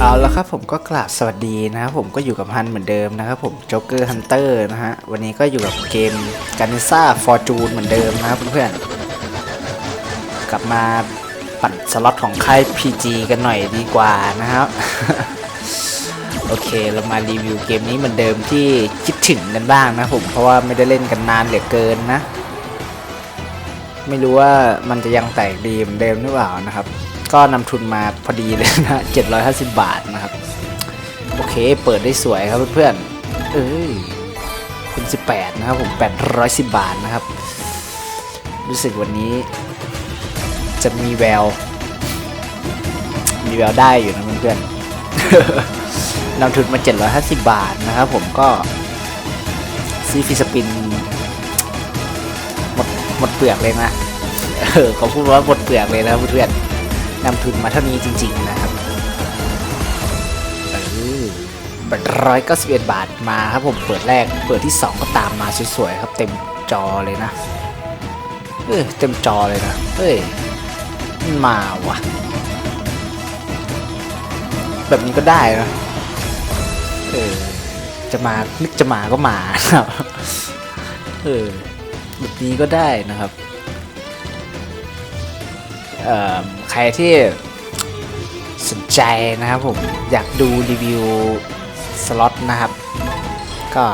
เอาละครับผมก็กราบสวัสดีนะครับผมก็อยู่กับฮันเหมือนเดิมนะครับผมจ็อกเกอร์ฮันเตอร์นะฮะวันนี้ก็อยู่กับเกมการนิซ่าฟอร์จูนเหมือนเดิมนะครับเพื่อนๆกลับมาปั่นสล็อตของค่าย PG กันหน่อยดีกว่านะครับ โอเคเรามารีวิวเกมนี้เหมือนเดิมที่คิดถึงกันบ้างนะผมเพราะว่าไม่ได้เล่นกันนานเหลือเกินนะ ไม่รู้ว่ามันจะยังแตกดีเหมือนเดิมหรือเปล่านะครับ ก็นำทุนมาพอดีเลยนะ 750 บาทนะครับ โอเค เปิดได้สวยครับเพื่อนๆ เอ้ยคุณ18 นะครับผม 810 บาทนะครับ รู้สึกวันนี้ จะมีแวว มีแววได้อยู่นะเพื่อนๆ นำทุนมา 750 บาทนะครับผมก็ซีฟิสปินหมดหมดเปลือกเลยนะ เออเขาพูดว่าหมดเปลือกเลยนะเพื่อนๆ นำทุนมาเท่านี้จริง ๆ นะครับเออบัตรร้อยเก้าสิบเอ็ดบาทมาครับผมเปิดแรก เปิดที่สองก็ตามมาสวยๆครับ เต็มจอเลยนะ เออเต็มจอเลยนะเฮ้ยมาว่ะ แบบนี้ก็ได้นะเออจะมานึกจะมาก็มาครับเออแบบนี้ก็ได้นะครับ เอ่อ รที่สนใจนะครับผมอยากดูรีวิวสล็อตนะครับ ก็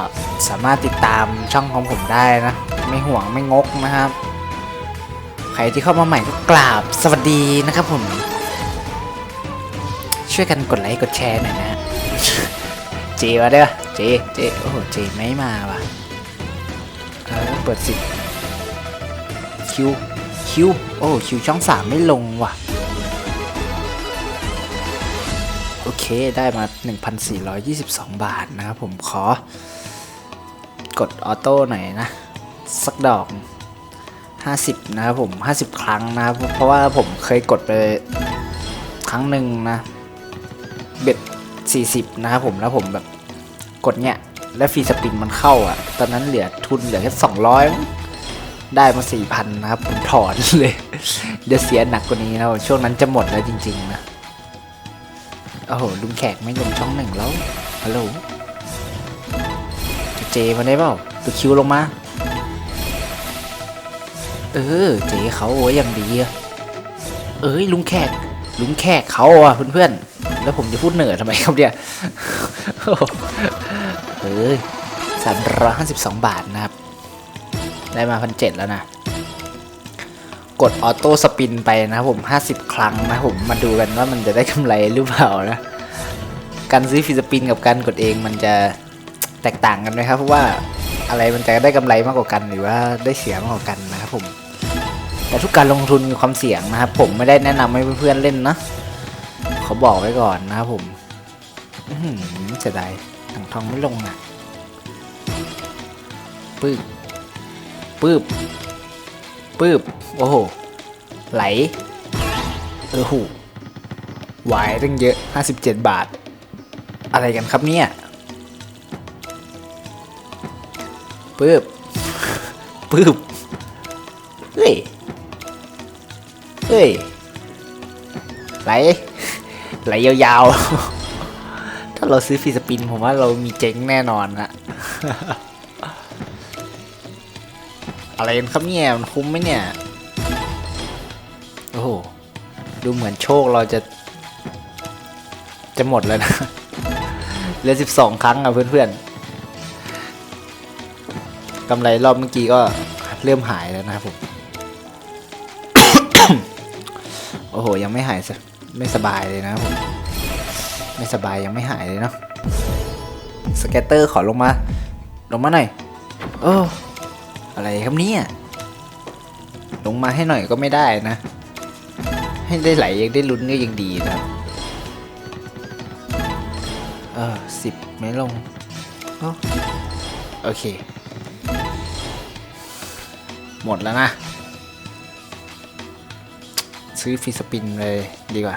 สามารถติดตามช่องของผมได้นะ ไม่ห่วงไม่งกนะครับ ใครที่เข้ามาใหม่ก็กราบสวัสดีนะครับผม ช่วยกันกดไลค์กดแชร์หน่อยนะเจมาเด้อเจเจโอ้โหเจไม่มาว่ะเออเปิดสิคิวคิวโอ้คิวช่องสามไม่ลงว่ะ เคได้มา 1,422 บาทนะครับผมขอกดออโต้หน่อยนะ สักดอก 50 นะครับผม 50 ครั้งนะครับเพราะว่าผมเคยกดไปครั้งหนึ่งนะเบ็ด 40 นะครับผมแล้วผมแบบกดเนี้ยแล้วฟรีสปินมันเข้าอะ ตอนนั้นเหลือทุนเหลือแค่ 200 ได้มา 4,000 นะครับ ผมถอนเลย เดี๋ยวเสียหนักกว่านี้นะช่วงนั้นจะหมดแล้วจริง ๆ นะ โอ้โหลุงแขกไม่ลงช่องหนึ่งแล้วฮัลโหลจเจมาได้เปล่าตัวคิวลงมา เออ เจเขาโอ้ยอย่างดีเอ้ยลุงแขกลุงแขกเขาอะเพื่อนๆแล้วผมจะพูดเหนือทำไมครับเนี่ยเอ้ยสามร้อยห้าสิบสองบาทนะครับ ได้มาพันเจ็ดแล้วนะ กดออโต้สปินไปนะครับผม 50 ครั้งนะผมมาดูกันว่ามันจะได้กำไรหรือเปล่านะการซื้อฟรีสปินกับการกดเองมันจะแตกต่างกันไหมครับเพราะว่าอะไรมันจะได้กำไรมากกว่ากันหรือว่าได้เสียมากกว่ากันนะครับผม แต่ทุกการลงทุนมีความเสี่ยงนะครับผมไม่ได้แนะนำให้เพื่อนๆเล่นนะเขาบอกไว้ก่อนนะครับผมอือหือเสียดายถังทองไม่ลงอะปึ๊บปึ๊บ ปึ๊บ โอ้โห ไหลเออหูวายตั้งเยอะ 57 บาท อะไรกันครับเนี่ยปึ๊บปึ๊บเฮ้ย เฮ้ย ไหล ไหลยาวๆ ถ้าเราซื้อฟีสปิน ผมว่าเรามีเจ๊งแน่นอนนะ อะไรกันครับเนี่ยมันคุ้มไหมเนี่ย โอ้โห ดูเหมือนโชคเราจะ จะหมดแล้วนะเหลือสิบสองครั้งอะเพื่อนๆกำไรรอบเมื่อกี้ก็เริ่มหายแล้วนะครับผม โอ้โห ยังไม่หายสไม่สบายเลยนะครับผม ไม่สบายยังไม่หายเลยเนาะสเก็ตเตอร์ขอลงมา ลงมาหน่อย โอ้ อะไรครับเนี่ย ลงมาให้หน่อยก็ไม่ได้นะ ให้ได้ไหลยังได้ลุ้นก็ยังดีนะเออสิบไม่ลงโอ้โอเค หมดแล้วนะ ซื้อฟีสปินเลยดีกว่า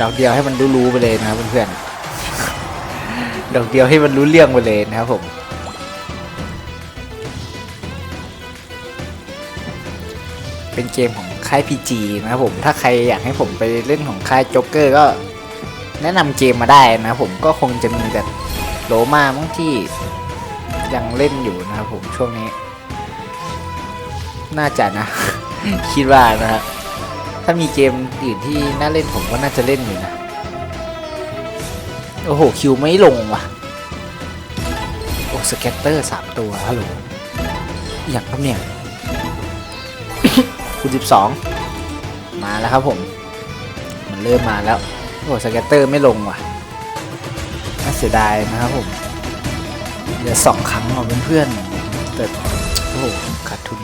ดอกเดียวให้มันรู้ๆไปเลยนะครับเพื่อนๆดอกเดียวให้มันรู้เรื่องไปเลยนะครับผม เป็นเกมของค่าย PG นะครับผมถ้าใครอยากให้ผมไปเล่นของค่ายจ็อกเกอร์ก็แนะนำเกมมาได้นะผมก็คงจะมีแบบโลมาบ้างที่ยังเล่นอยู่นะครับผมช่วงนี้ น่าจะนะ คิดว่านะฮะถ้ามีเกมอื่นที่น่าเล่นผมก็น่าจะเล่นอยู่นะ โอ้โห คิวไม่ลงว่ะ โอ้สเก็ตเตอร์สามตัวฮัลโหลอย่างครับเนี่ย คูณสิบสองมาแล้วครับผม มันเริ่มมาแล้ว โอ้สเก็ตเตอร์ไม่ลงว่ะ น่าเสียดายนะครับผม เหลือสองครั้งเอาเพื่อนๆแต่โอ้โหขาดทุน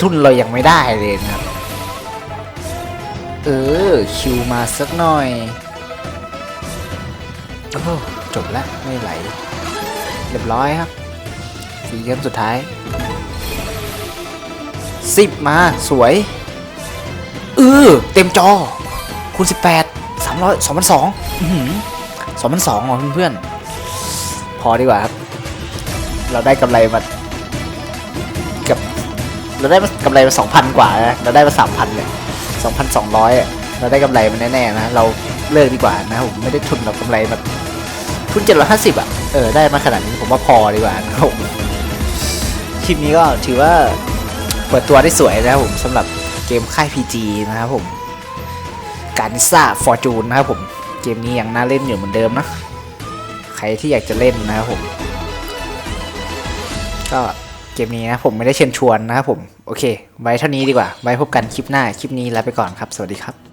ทุนเรายังไม่ได้เลยนะครับ เออ คิวมาสักหน่อย โอ้โหจบแล้วไม่ไหล เรียบร้อยครับสี่เกมสุดท้าย สิบมาสวยเออเต็มจอคูณสิบแปดสามร้อยสองพันสองสองพันสองเหรอเพื่อนๆ พอดีกว่าครับ เราได้กำไรมาเกับเราได้กำไรมาสองพันกว่านะเราได้มาสามพันเลยสองพันสองร้อยเราได้กำไรมาแน่ๆนะเราเลิกดีกว่านะผมไม่ได้ทุนเรากำไรมาทุนเจ็ดร้อยห้าสิบอะเออได้มาขนาดนี้ผมว่าพอดีกว่านะครับผมคลิปนี้ก็ถือว่า เปิดตัวได้สวยนะครับผมสำหรับเกมค่าย PG นะครับผมการซ่าฟอร์จูนนะครับผมเกมนี้ยังน่าเล่นอยู่เหมือนเดิมนะใครที่อยากจะเล่นนะครับผม ก็เกมนี้นะผมไม่ได้เชิญชวนนะครับผม โอเค ไว้เท่านี้ดีกว่า ไว้พบกันคลิปหน้า คลิปนี้ลาไปก่อนครับ สวัสดีครับ